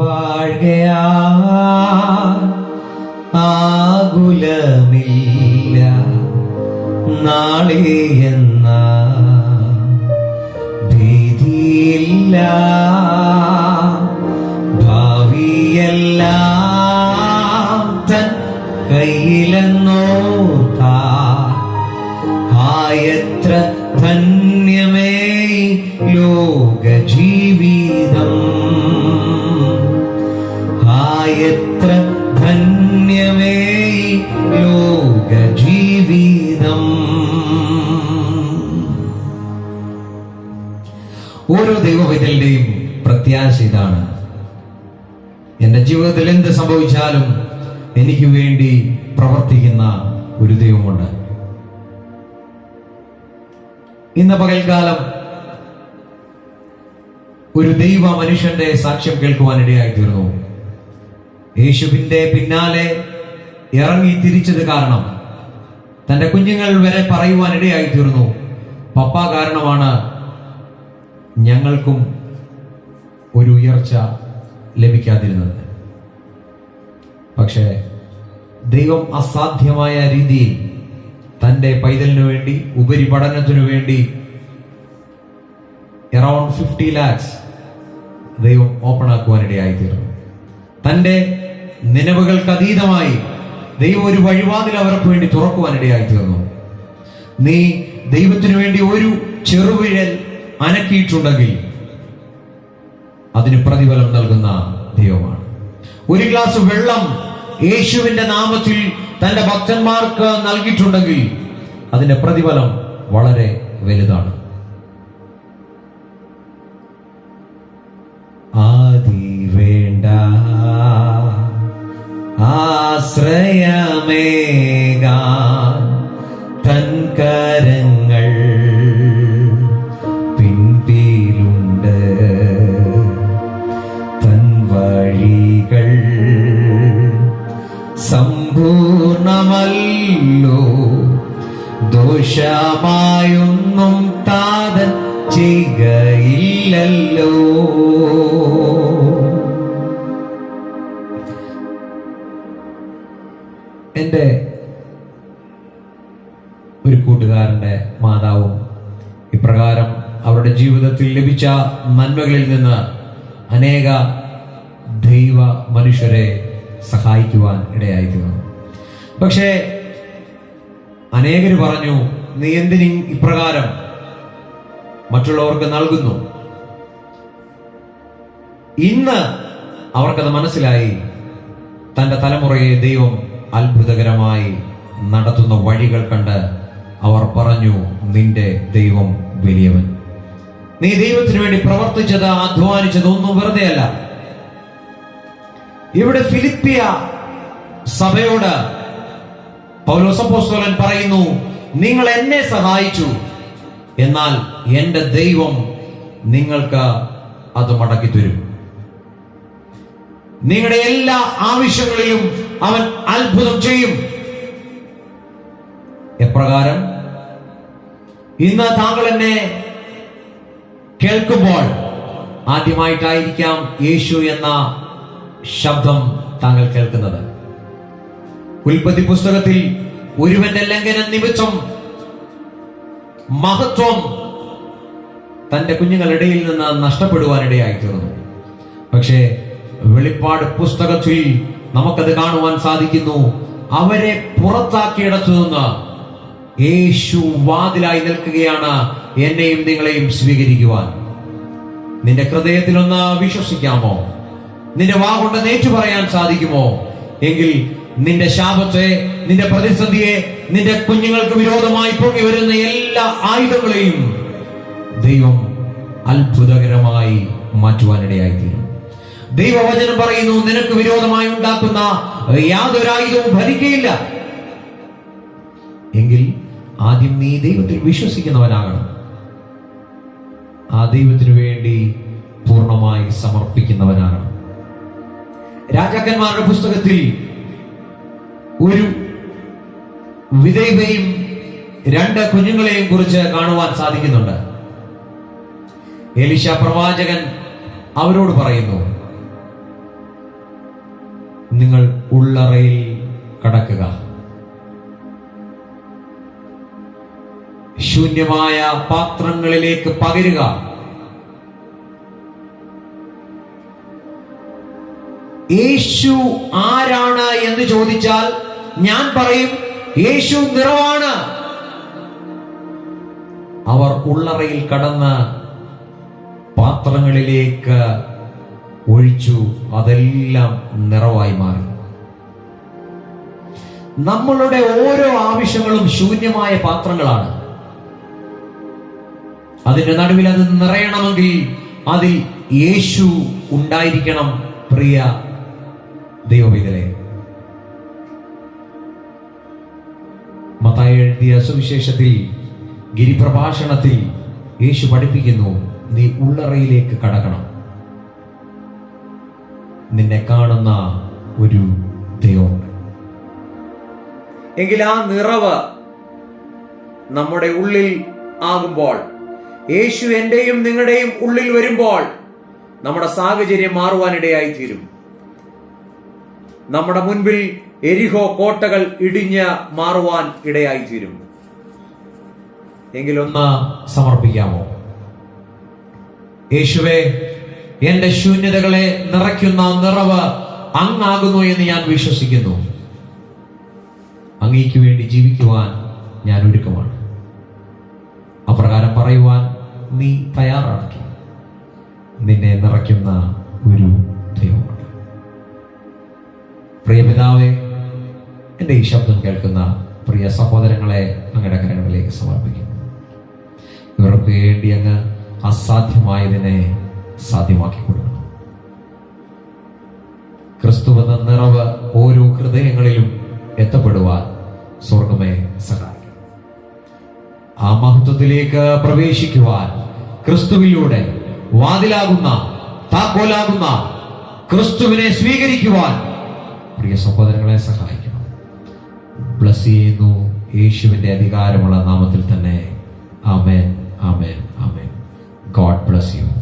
വാഴുകയാ ആകുലമില്ല നാളെ എന്ന ഭീതിയില്ല ഭാവിയെല്ലാം തൻ ആയത്ര ധന്യമേ ഈ ആയത്ര ധന്യമേ ഈ ലോക ജീവിതം ഓരോ ദൈവവിധലുടെയും പ്രത്യാശ ഇതാണ്. എന്റെ ജീവിതത്തിൽ എന്ത് സംഭവിച്ചാലും എനിക്ക് വേണ്ടി പ്രവർത്തിക്കുന്ന ഒരു ദൈവമുണ്ട്. ഇന്ന് പകൽക്കാലം ഒരു ദൈവ മനുഷ്യന്റെ സാക്ഷ്യം കേൾക്കുവാൻ ഇടയായി തീർന്നു യേശുവിന്റെ പിന്നാലെ ഇറങ്ങി തിരിച്ചത് കാരണം തന്റെ കുഞ്ഞുങ്ങൾ വരെ പറയുവാൻ ഇടയായി തീർന്നു പപ്പ കാരണമാണ് ഞങ്ങൾക്കും ഒരു ഉയർച്ച ലഭിക്കാതിരുന്നത്. പക്ഷേ ദൈവം അസാധ്യമായ രീതിയിൽ തന്റെ പൈതലിനു വേണ്ടി ഉപരിപഠനത്തിനു വേണ്ടി അറൌണ്ട് ഫിഫ്റ്റി ലാക്സ് ദൈവം ഓപ്പൺ ആക്കുവാനിടയായി തീർന്നു തന്റെ നിലവുകൾക്ക് അതീതമായി ദൈവം ഒരു വഴിവാതിൽ അവർക്ക് വേണ്ടി തുറക്കുവാനിടയായി തീർന്നു. നീ ദൈവത്തിനു വേണ്ടി ഒരു ചെറുവിഴൽ അനക്കിയിട്ടുണ്ടെങ്കിൽ അതിന് പ്രതിഫലം നൽകുന്ന ദൈവമാണ്. ഒരു ഗ്ലാസ് വെള്ളം യേശുവിന്റെ നാമത്തിൽ തന്റെ ഭക്തന്മാർക്ക് നൽകിയിട്ടുണ്ടെങ്കിൽ അതിന്റെ പ്രതിഫലം വളരെ വലുതാണ്. സമ്പൂർണമല്ലോ. ദോഷമായൊന്നും താതൻ ചെയ്യുകയില്ലല്ലോ. എന്റെ ഒരു കൂട്ടുകാരന്റെ മാതാവും ഇപ്രകാരം അവരുടെ ജീവിതത്തിൽ ലഭിച്ച നന്മകളിൽ നിന്ന് അനേക ദൈവ മനുഷ്യരെ സഹായിക്കുവാൻ ഇടയായി തീർന്നു പക്ഷേ അനേകർ പറഞ്ഞു നീ എന്തിനി ഇപ്രകാരം മറ്റുള്ളവർക്ക് നൽകുന്നു? ഇന്ന് അവർക്കത് മനസ്സിലായി. തന്റെ തലമുറയെ ദൈവം അത്ഭുതകരമായി നടത്തുന്ന വഴികൾ കണ്ട് അവർ പറഞ്ഞു നിന്റെ ദൈവം വലിയവൻ. നീ ദൈവത്തിന് വേണ്ടി പ്രവർത്തിച്ചത് അധ്വാനിച്ചത് ഒന്നും വെറുതെ അല്ല. ഇവിടെ ഫിലിപ്പിയ സഭയോട് പൗലോസപ്പോസ്തോലൻ പറയുന്നു നിങ്ങൾ എന്നെ സഹായിച്ചു എന്നാൽ എന്റെ ദൈവം നിങ്ങൾക്ക് അത് മടക്കി തരും നിങ്ങളുടെ എല്ലാ ആവശ്യങ്ങളിലും അവൻ അത്ഭുതം ചെയ്യും. എപ്രകാരം? ഇന്ന് താങ്കൾ എന്നെ കേൾക്കുമ്പോൾ ആദ്യമായിട്ടായിരിക്കാം യേശു എന്ന ശബ്ദം താങ്കൾ കേൾക്കുന്നത്. ഉൽപ്പത്തി പുസ്തകത്തിൽ ഒരുവന്റെ ലംഘനം നിമിത്തം മഹത്വം തന്റെ കുഞ്ഞുങ്ങളിടയിൽ നിന്ന് നഷ്ടപ്പെടുവാനിടയായി തീർന്നു പക്ഷേ വെളിപ്പാട് പുസ്തകത്തിൽ നമുക്കത് കാണുവാൻ സാധിക്കുന്നു. അവരെ പുറത്താക്കിയിടത്തു നിന്ന് യേശു വാതിലായി നിൽക്കുകയാണ് എന്നെയും നിങ്ങളെയും സ്വീകരിക്കുവാൻ. നിന്റെ ഹൃദയത്തിൽ ഒന്ന് വിശ്വസിക്കാമോ? നിന്റെ വാ കൊണ്ട് നേറ്റു പറയാൻ സാധിക്കുമോ? എങ്കിൽ നിന്റെ ശാപത്തെ നിന്റെ പ്രതിസന്ധിയെ നിന്റെ കുഞ്ഞുങ്ങൾക്ക് വിരോധമായി പൊങ്ങി വരുന്ന എല്ലാ ആയുധങ്ങളെയും ദൈവം അത്ഭുതകരമായി മാറ്റുവാനിടയായി തീരും ദൈവവചനം പറയുന്നു നിനക്ക് വിരോധമായി ഉണ്ടാക്കുന്ന യാതൊരു ആയുധവും ഭരിക്കയില്ല. എങ്കിൽ ആദ്യം നീ ദൈവത്തിൽ വിശ്വസിക്കുന്നവനാകണം. ആ ദൈവത്തിനു വേണ്ടി പൂർണമായി സമർപ്പിക്കുന്നവനാകണം. രാജാക്കന്മാരുടെ പുസ്തകത്തിൽ ഒരു വിധേയയും രണ്ട് കുഞ്ഞുങ്ങളെയും കുറിച്ച് കാണുവാൻ സാധിക്കുന്നുണ്ട്. എലിശ പ്രവാചകൻ അവരോട് പറയുന്നു നിങ്ങൾ ഉള്ളറയിൽ കടക്കുക. ശൂന്യമായ പാത്രങ്ങളിലേക്ക് പകരുക. യേശു ആരാണ് എന്ന് ചോദിച്ചാൽ ഞാൻ പറയും യേശു നിറവാണ്. അവർ ഉള്ളറയിൽ കടന്ന് പാത്രങ്ങളിലേക്ക് ഒഴിച്ചു അതെല്ലാം നിറവായി മാറി. നമ്മളുടെ ഓരോ ആവശ്യങ്ങളും ശൂന്യമായ പാത്രങ്ങളാണ്. അതിന്റെ നടുവിൽ അത് നിറയണമെങ്കിൽ അതിൽ യേശു ഉണ്ടായിരിക്കണം പ്രിയ ദൈവപിതലെ മത്തായി എഴുതിയ സുവിശേഷത്തിൽ ഗിരിപ്രഭാഷണത്തിൽ യേശു പഠിപ്പിക്കുന്നു നീ ഉള്ളറയിലേക്ക് കടക്കണം. നിന്നെ കാണുന്ന ഒരു ദൈവമുണ്ട് എങ്കിൽ ആ നിറവ് നമ്മുടെ ഉള്ളിൽ ആകുമ്പോൾ യേശു എന്റെയും നിങ്ങളുടെയും ഉള്ളിൽ വരുമ്പോൾ നമ്മുടെ സാഹചര്യം മാറുവാനിടയായി തീരും നമ്മുടെ മുൻപിൽ എരിഹോ കോട്ടകൾ ഇടിഞ്ഞ് മാറുവാൻ ഇടയായി തീരും എങ്കിലൊന്ന് സമർപ്പിക്കാമോ? യേശുവെ എന്റെ ശൂന്യതകളെ നിറയ്ക്കുന്ന നിറവ് അങ്ങാകുന്നു എന്ന് ഞാൻ വിശ്വസിക്കുന്നു. അങ്ങേക്ക് വേണ്ടി ജീവിക്കുവാൻ ഞാൻ ഒരുക്കമാണ്. അപ്രകാരം പറയുവാൻ നീ തയ്യാറാക്കി നിന്നെ നിറയ്ക്കുന്ന ഒരു ദൈവമാണ് പ്രിയപിതാവെ എന്റെ ഈ ശബ്ദം കേൾക്കുന്ന പ്രിയ സഹോദരങ്ങളെ അങ്ങയുടെ കരങ്ങളിലേക്ക് സമർപ്പിക്കുന്നു. ഇവർക്ക് വേണ്ടി അങ്ങ് അസാധ്യമായതിനെ സാധ്യമാക്കി കൊടുക്കണം ക്രിസ്തുവെന്ന നിറവ് ഓരോ ഹൃദയങ്ങളിലും എത്തപ്പെടുവാൻ സ്വർഗമേ സഹായിക്കും. ആ മഹത്വത്തിലേക്ക് പ്രവേശിക്കുവാൻ ക്രിസ്തുവിലൂടെ വാതിലാകുന്ന താക്കോലാകുന്ന ക്രിസ്തുവിനെ സ്വീകരിക്കുവാൻ പ്രിയ സഹോദരങ്ങളെ സഹായിക്കണം. ബ്ലസ് ചെയ്യുന്നു യേശുവിന്റെ അധികാരമുള്ള നാമത്തിൽ തന്നെ. ആമേൻ ആമേൻ ആമേൻ. God bless you.